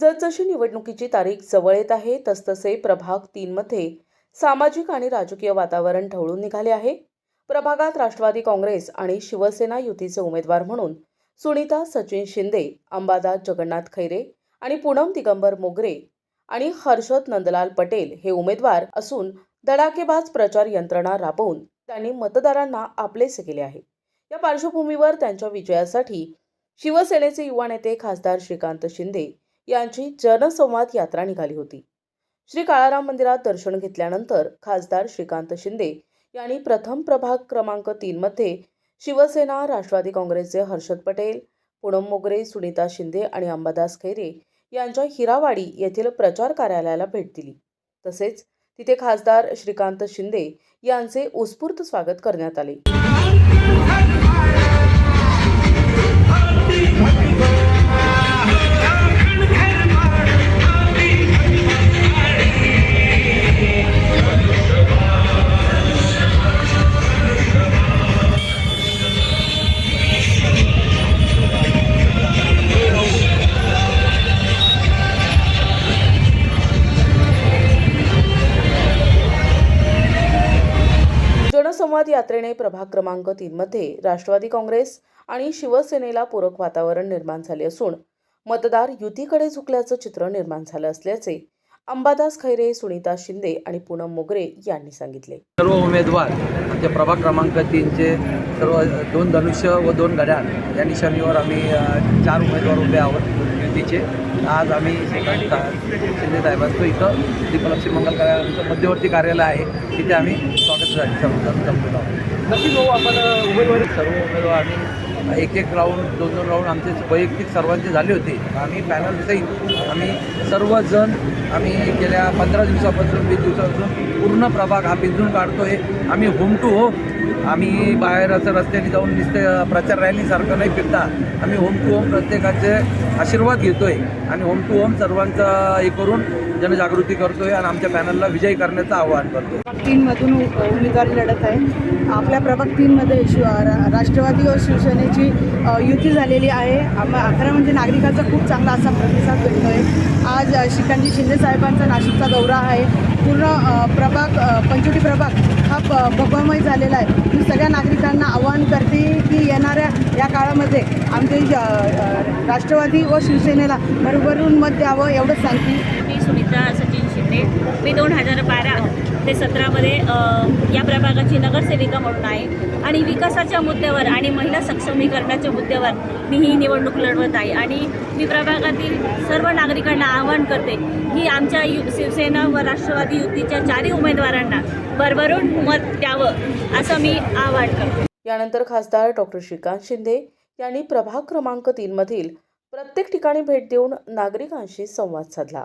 जसजशी निवडणुकीची तारीख जवळ येत आहे तसतसे प्रभाग तीनमध्ये सामाजिक आणि राजकीय वातावरण ढवळून निघाले आहे. प्रभागात राष्ट्रवादी काँग्रेस आणि शिवसेना युतीचे उमेदवार म्हणून सुनीता सचिन शिंदे अंबादास जगन्नाथ खैरे आणि पूनम दिगंबर मोगरे आणि हर्षद नंदलाल पटेल हे उमेदवार असून धडाकेबाज प्रचार यंत्रणा राबवून त्यांनी मतदारांना आपलेसे केले आहे. या पार्श्वभूमीवर त्यांच्या विजयासाठी शिवसेनेचे युवा नेते खासदार श्रीकांत शिंदे यांची जनसंवाद यात्रा निघाली होती. श्री काळाराम मंदिरात दर्शन घेतल्यानंतर खासदार श्रीकांत शिंदे यांनी प्रथम प्रभाग क्रमांक तीनमध्ये शिवसेना राष्ट्रवादी काँग्रेसचे हर्षद पटेल पूनम मोगरे सुनीता शिंदे आणि अंबादास खैरे यांच्या हिरावाडी येथील प्रचार कार्यालयाला भेट दिली. तसेच तिथे खासदार श्रीकांत शिंदे यांचे उत्स्फूर्त स्वागत करण्यात आले. जनसंवाद यात्रेने प्रभाग क्रमांक तीनमध्ये राष्ट्रवादी काँग्रेस आणि शिवसेनेला पूरक वातावरण निर्माण झाले असून मतदार युतीकडे झुकल्याचं चित्र निर्माण झालं असल्याचे अंबादास खैरे सुनीता शिंदे आणि पूनम मोगरे यांनी सांगितले. सर्व उमेदवार आमच्या प्रभाग क्रमांक तीनचे सर्व दोन धनुष्य व दोन घड्याळ या निशाणीवर आम्ही चार उमेदवार उभे आहोत युतीचे. आज आम्ही शिंदे साहेबांचं इथं. दीपलक्ष्मी मंगल मध्यवर्ती कार्यालय आहे. तिथे आम्ही स्वागतासाठी सर्व जमलेलो नक्की भाऊ आपण उमेदवारी सर्व उमेदवार आम्ही एक एक राऊंड दोन दोन राऊंड आमचे वैयक्तिक सर्वांचे झाले होते. आम्ही पॅनल सहित आम्ही सर्वजण आम्ही गेल्या पंधरा दिवसापासून वीस दिवसापासून पूर्ण प्रभाग हा पिंजून काढतोय. आम्ही होम टू होम आम्ही बाहेर असं रस्त्याने जाऊन नुसते प्रचार रॅलीसारखं नाही फिरता. आम्ही होम टू होम प्रत्येकाचे आशीर्वाद घेतोय. आणि होम टू होम सर्वांचा हे करून जनजागृती करतोय आणि आमच्या पॅनलला विजयी करण्याचं आवाहन करतो प्रभाग तीनमधून उ- उमेदवारी लढत आहे. आपल्या प्रभाग तीनमध्ये शिव राष्ट्रवादी व शिवसेनेची युती झालेली आहे. आम खरं म्हणजे नागरिकांचा खूप चांगला असा प्रतिसाद भेटतो आहे आज शिकांजी शिंदे साहेबांचा नाशिकचा दौरा आहे. पूर्ण प्रभाग पंचोटी प्रभाग हा प भगवामय झालेला आहे. मी सगळ्या नागरिकांना आवाहन करते की येणाऱ्या या काळामध्ये आमचे राष्ट्रवादी व शिवसेनेला भरभरून मत द्यावं एवढंच सांगते. सुनीता सचिन शिंदे. मी दोन हजार बारा ते सतरामध्ये या प्रभागाची नगरसेविका म्हणून आहे. आणि विकासाच्या मुद्द्यावर आणि महिला सक्षमीकरणाच्या मुद्द्यावर मी ही निवडणूक लढवत आहे. आणि मी प्रभागातील सर्व नागरिकांना आवाहन करते की आमच्या यु शिवसेना व राष्ट्रवादी युतीच्या चारही उमेदवारांना भरभरून मत द्यावं असं मी आवाहन करते. यानंतर खासदार डॉक्टर श्रीकांत शिंदे यांनी प्रभाग क्रमांक तीनमधील प्रत्येक ठिकाणी भेट देऊन नागरिकांशी संवाद साधला.